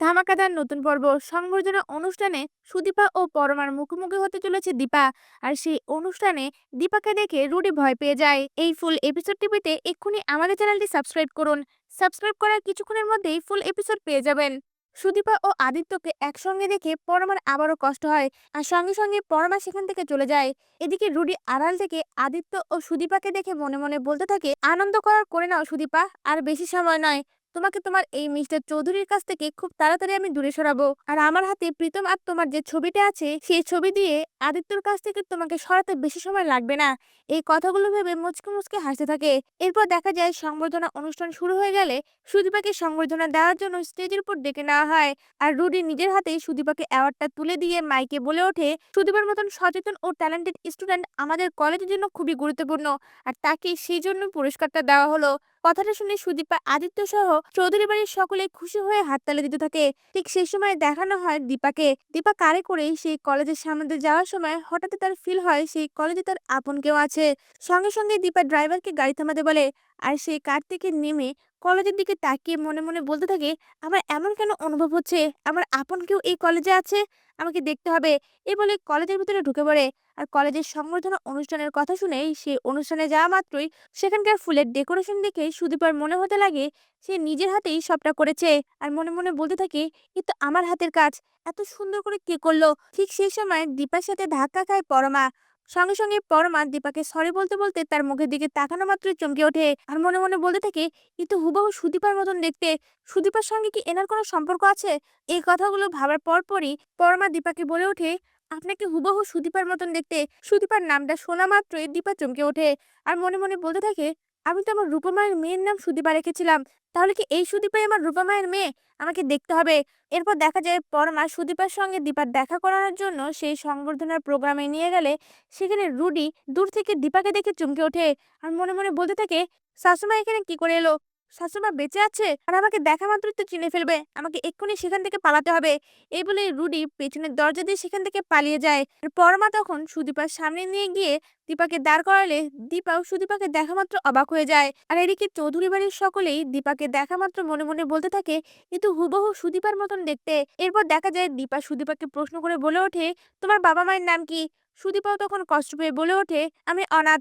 ধামাকাদার নতুন পর্ব সংবর্ধনা অনুষ্ঠানে সুদীপা ও পরমার মুখোমুখি হতে চলেছে দীপা। আর সেই অনুষ্ঠানে দীপাকে দেখে রুডি ভয় পেয়ে যায়। এই ফুল এপিসোডটি পেতে এক্ষুনি আমাদের চ্যানেলটি সাবস্ক্রাইব করুন। সাবস্ক্রাইব করার কিছুক্ষণের মধ্যেই ফুল এপিসোড পেয়ে যাবেন। সুদীপা ও আদিত্যকে একসঙ্গে দেখে পরমার আবারও কষ্ট হয় আর সঙ্গে সঙ্গে পরমা সেখান থেকে চলে যায়। এদিকে রুডি আড়াল থেকে আদিত্য ও সুদীপাকে দেখে মনে মনে বলতে থাকে, আনন্দ করার করে নাও সুদীপা, আর বেশি সময় নয়। তোমাকে তোমার এই মিস্টার চৌধুরীর কাছ থেকে খুব তাড়াতাড়ি আমি দূরে সরাবো। আর আমার হাতে প্রীতম আর তোমার যে ছবিটা আছে, সেই ছবি দিয়ে আদিত্যর কাছ থেকে তোমাকে সরাতে বেশি সময় লাগবে না। এই কথাগুলো ভেবে মুচকে মুচকে হাসতে থাকে। এরপর দেখা যায় সংবর্ধনা অনুষ্ঠান শুরু হয়ে গেলে সুদীপাকে সংবর্ধনা দেওয়ার জন্য স্টেজের উপর ডেকে নেওয়া হয়। আর রুডি নিজের হাতে সুদীপাকে অ্যাওয়ার্ডটা তুলে দিয়ে মাইকে বলে ওঠে, সুদীপার মতন সচেতন ও ট্যালেন্টেড স্টুডেন্ট আমাদের কলেজের জন্য খুবই গুরুত্বপূর্ণ। আর তাকে সেই জন্য পুরস্কারটা দেওয়া হলো। কথাটা শুনে সুদীপা, আদিত্য সহ চৌধুরী বাড়ির সকলে খুশি হয়ে হাততালি দিতে থাকে। ঠিক সেই সময় দেখানো হয় দীপাকে। দীপা কারে করে সেই কলেজের সামনে যাওয়ার সময় হঠাৎ তার ফিল হয় সেই কলেজে তার আপন কেউ আছে। সঙ্গে সঙ্গে দীপা ড্রাইভারকে গাড়ি থামাতে বলে আর সেই কার থেকে নেমে কলেজের দিকে তাকিয়ে মনে মনে বলতে থাকে, আমার এমন কেন অনুভব হচ্ছে? আমার আপন কেউ এই কলেজে আছে? আমাকে দেখতে হবে। এ বলে কলেজের ভিতরে ঢুকে পড়ে। আর কলেজের সংবর্ধনা অনুষ্ঠানের কথা শুনেই সে অনুষ্ঠানে যাওয়া মাত্রই সেখানকার ফুলের ডেকোরেশন দেখে সুদীপার মনে হতে লাগে, সে নিজের হাতেই সবটা করেছে। আর মনে মনে বলতে থাকে, এ তো আমার হাতের কাজ। এত সুন্দর করে কে করল? ঠিক সেই সময় দীপার সাথে ধাক্কা খায় পরমা। সঙ্গে সঙ্গে পরমা দীপাকে সরি বলতে বলতে তার মুখের দিকে তাকানো মাত্রই চমকে ওঠে। আর মনে মনে বলতে থাকে, এ তো হুবহু সুদীপার মতন দেখতে। সুদীপার সঙ্গে কি এনার কোনো সম্পর্ক আছে? এই কথাগুলো ভাবার পরপরই পরমা দীপাকে বলে ওঠে আপনাকে হুবহু সুদীপার মতন দেখতে, সুদীপার নামটা শোনা মাত্রই দীপা চমকে ওঠে। আর মনে মনে বলতে থাকে, আমি তো আমার রূপমায়ের মেয়ের নাম সুদীপা রেখেছিলাম। তাহলে কি এই সুদীপাই আমার রূপমায়ের মেয়ে? আমাকে দেখতে হবে। এরপর দেখা যায়, পরমা সুদীপার সঙ্গে দীপার দেখা করানোর জন্য সেই সংবর্ধনার প্রোগ্রামে নিয়ে গেলে, সেখানে রুডি দূর থেকে দীপাকে দেখে চমকে ওঠে। আর মনে মনে বলতে থাকে শাশুমা এখানে কি করে এলো? শাশুমা বেঁচে আছে? আর আমাকে দেখা মাত্রই তো চিনে ফেলবে। আমাকে এক্ষুনি সেখান থেকে পালাতে হবে। এই বলে রুডি পেছনের দরজা দিয়ে সেখান থেকে পালিয়ে যায়। আর পরমা তখন সুদীপার সামনে নিয়ে গিয়ে দীপাকে দাঁড় করালে দীপাও সুদীপাকে দেখা মাত্র অবাক হয়ে যায়। আর এদিকে চৌধুরী বাড়ির সকলেই দীপাকে দেখা মাত্র মনে মনে বলতে থাকে কিন্তু হুবহু সুদীপার মতন দেখতে। এরপর দেখা যায় দীপা সুদীপাকে প্রশ্ন করে বলে ওঠে, তোমার বাবা মায়ের নাম কি? সুদীপাও তখন কষ্ট পেয়ে বলে ওঠে, আমি অনাথ।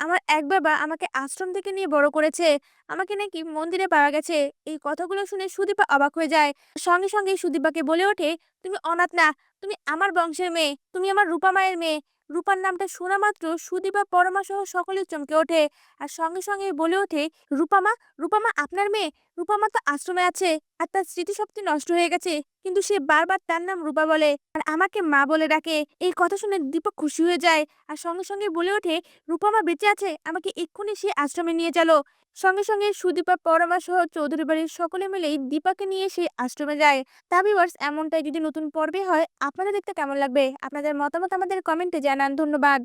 আমার এক বাবা আমাকে আশ্রম থেকে নিয়ে বড় করেছে। আমাকে নাকি মন্দিরে পাওয়া গেছে। এই কথাগুলো শুনে সুদীপা অবাক হয়ে যায়। সঙ্গে সঙ্গে সুদীপাকে বলে ওঠে, তুমি অনাথ না, তুমি আমার বংশের মেয়ে, তুমি আমার রূপা মায়ের মেয়ে। রূপার নামটা শোনা মাত্র সুদীপা পরমা সহ সকলে চমকে ওঠে। আর সঙ্গে সঙ্গে বলে ওঠে রূপামা রূপামা আপনার মেয়ে? রূপামা তো আশ্রমে আছে। আর তার স্মৃতিশক্তি নষ্ট হয়ে গেছে। কিন্তু সে বারবার তার নাম রূপা বলে। আর আমাকে মা বলে ডাকে। এই কথা শুনে দীপক খুশি হয়ে যায়। আর সঙ্গে সঙ্গে বলে ওঠে, রূপা মা বেঁচে আছে। আমাকে এক্ষুনি সে আশ্রমে নিয়ে চলো। সঙ্গে সঙ্গে সুদীপা, পরমা সহ চৌধুরী বাড়ির সকলে মিলেই দীপাকে নিয়ে সেই আশ্রমে যায়। তা ভিউয়ার্স এমনটাই যদি নতুন পর্বে হয়, আপনাদের দেখতে কেমন লাগবে? আপনাদের মতামত আমাদের কমেন্টে জানান। ধন্যবাদ।